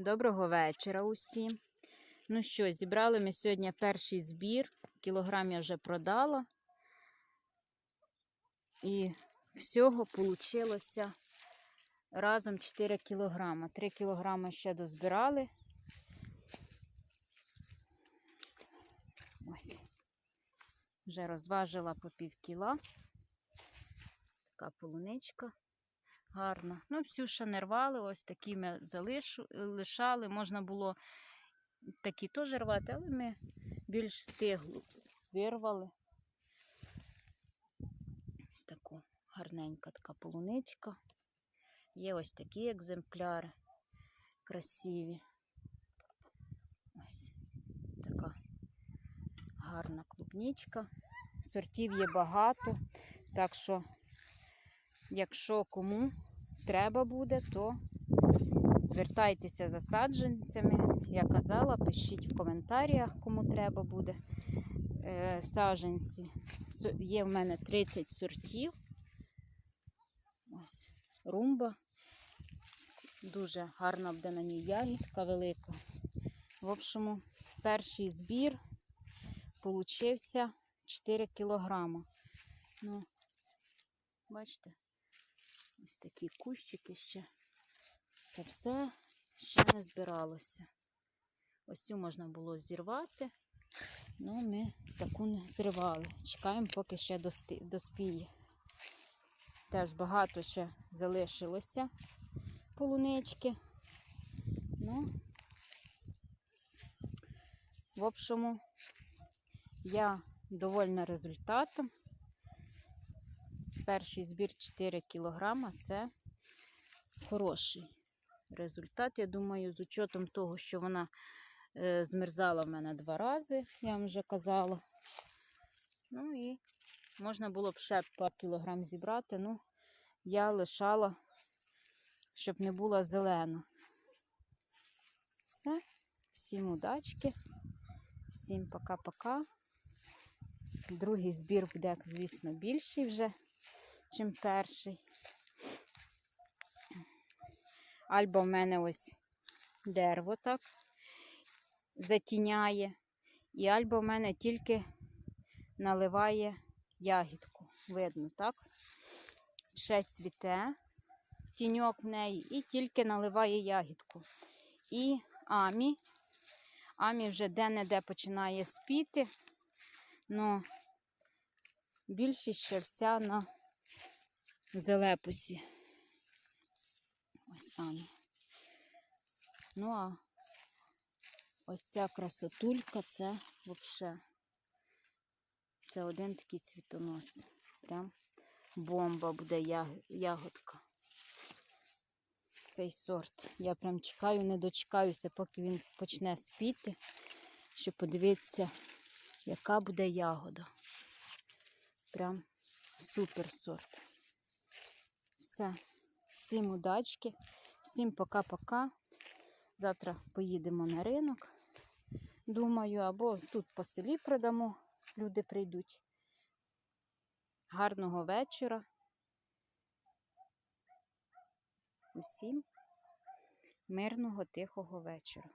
Доброго вечора усім. Ну що, зібрали ми сьогодні перший збір. Кілограм я вже продала. І всього вийшло разом 4 кілограма. 3 кілограми ще дозбирали. Ось. Вже розважила по пів кіла. Така полуничка гарна. Ну, всю ще не ось такі ми лишали. Можна було такі теж рвати, але ми більш стиглу вирвали. Ось таку гарненька така полуничка. Є ось такі екземпляри красиві. Ось така гарна клубничка. Сортів є багато, так що Якщо кому треба буде, то звертайтеся за саджанцями. Я казала, пишіть в коментарях, кому треба буде е, саджанці. Є в мене 30 сортів. Ось румба. Дуже гарна буде на ній ягідка велика. В общому, перший збір получився 4 кілограма. Ну, бачите? Ось такі кущики ще. Це все ще не збиралося. Ось цю можна було зірвати, але ми таку не зривали. Чекаємо, поки ще доспіє. Теж багато ще залишилося полунички. Ну, в общому, я довольна результатом перший збір 4 кг це хороший результат. Я думаю, з учетом того, що вона е, змерзала в мене два рази, я вам вже казала. Ну і можна було б ще пару кілограм зібрати, ну, я лишала, щоб не була зелена. Все, всім удачки, всім пока-пока. Другий збір буде, звісно, більший вже чим перший. Альбо в мене ось дерево так затіняє. І альбо в мене тільки наливає ягідку. Видно, так? Ще цвіте, тіньок в неї, і тільки наливає ягідку. І амі. Амі вже де-не-де починає спіти, але більшість ще вся на зелепусі. Ось там. Ну, а ось ця красотулька це взагалі. Це один такий цвітонос. Прям бомба буде ягодка. Цей сорт. Я прям чекаю, не дочекаюся, поки він почне спіти, щоб подивитися, яка буде ягода. Прям супер сорт. Все. Всім удачки, всім пока-пока. Завтра поїдемо на ринок, думаю, або тут по селі продамо, люди прийдуть. Гарного вечора. Усім мирного, тихого вечора.